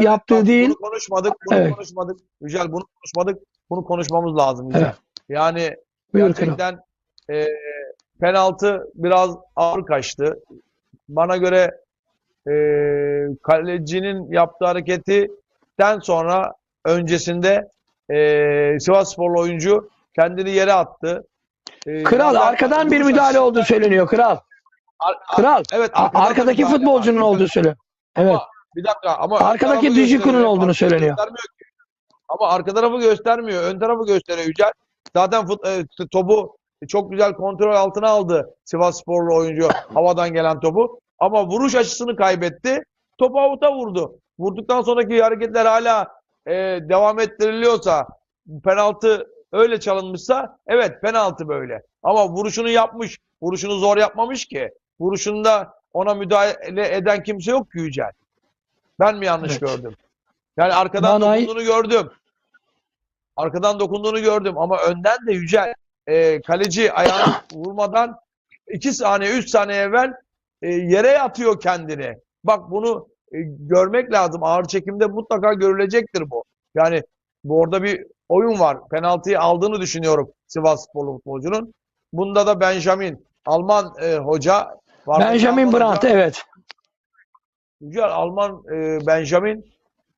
yaptığı Bak, değil. Bunu konuşmadık, bunu Evet. konuşmadık. Yücel bunu konuşmadık. Bunu konuşmamız lazım Yücel. Evet. Yani Buyur gerçekten e, penaltı biraz ağır kaçtı. Bana göre e, kalecinin yaptığı hareketten sonra öncesinde e, Sivassporlu oyuncu kendini yere attı. E, Kral arkadan bir müdahale olduğu söyleniyor kral. Ar- Kral. evet, Arkadaki futbolcunun olduğu söyleniyor. Evet. Bir dakika ama Arkadaki Dijiku'nun olduğunu söyleniyor. Ama arka tarafı göstermiyor. Ön tarafı gösteriyor Yücel. Zaten fut, e, topu çok güzel kontrol altına aldı Sivassporlu oyuncu havadan gelen topu. Ama vuruş açısını kaybetti. Topu avuta vurdu. Vurduktan sonraki hareketler hala e, devam ettiriliyorsa penaltı öyle çalınmışsa evet penaltı böyle. Ama vuruşunu yapmış. Vuruşunu zor yapmamış ki. Vuruşunda ona müdahale eden kimse yok ki Yücel. Ben mi yanlış Evet. gördüm? Yani arkadan Bana- dokunduğunu gördüm. Arkadan dokunduğunu gördüm ama önden de Yücel e, kaleci ayağını vurmadan 2 saniye 3 saniye evvel e, yere yatıyor kendini. Bak bunu e, görmek lazım. Ağır çekimde mutlaka görülecektir bu. Yani bu orada bir oyun var. Penaltıyı aldığını düşünüyorum Sivas Sporlu futbolcunun. Bunda da Benjamin Alman e, hoca var. Benjamin Brandt evet. Güzel Alman e, Benjamin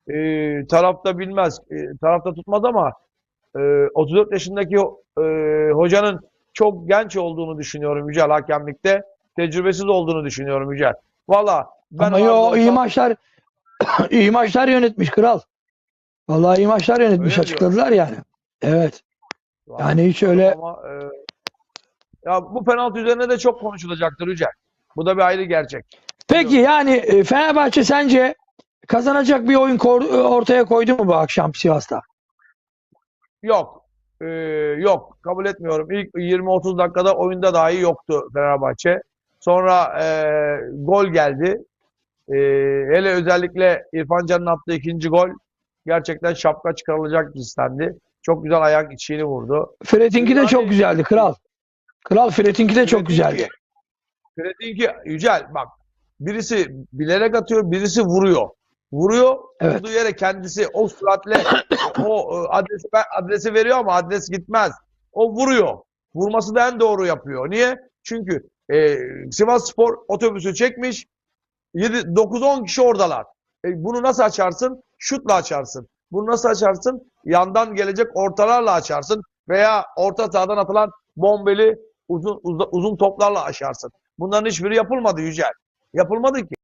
e, tarafta bilmez, e, tarafta tutmaz ama e, 34 yaşındaki e, hocanın çok genç olduğunu düşünüyorum Yücel hakemlikte. Tecrübesiz olduğunu düşünüyorum Yücel. Valla ben Ama yo olsam- iyi maçlar iyi maçlar yönetmiş kral. Vallahi iyi maçlar yönetmiş Öyle açıkladılar yani. Evet. Yani hiç öyle Ama, e, ya bu penaltı üzerine de çok konuşulacaktır Yücel. Bu da bir ayrı gerçek. Peki yani e, Fenerbahçe sence kazanacak bir oyun kor- ortaya koydu mu bu akşam Sivas'ta? Yok. Ee, yok. Kabul etmiyorum. İlk 20-30 dakikada oyunda dahi yoktu Fenerbahçe. Sonra e, gol geldi. E, hele özellikle İrfan Can'ın attığı ikinci gol gerçekten şapka çıkarılacak cinstendi. Çok güzel ayak içini vurdu. Fred'inki de çok güzeldi kral. Kral Fred'inki de çok güzeldi. Fred'inki Yücel bak birisi bilerek atıyor, birisi vuruyor. Vuruyor, Evet. vurduğu yere kendisi o süratle o e, adresi, adresi veriyor ama adres gitmez. O vuruyor. Vurması da en doğru yapıyor. Niye? Çünkü e, Sivas Spor otobüsü çekmiş. 9-10 kişi oradalar. E, bunu nasıl açarsın? Şutla açarsın. Bunu nasıl açarsın? Yandan gelecek ortalarla açarsın. Veya orta sahadan atılan bombeli uzun, uza- uzun toplarla açarsın. Bunların hiçbiri yapılmadı Yücel. Yapılmadı ki.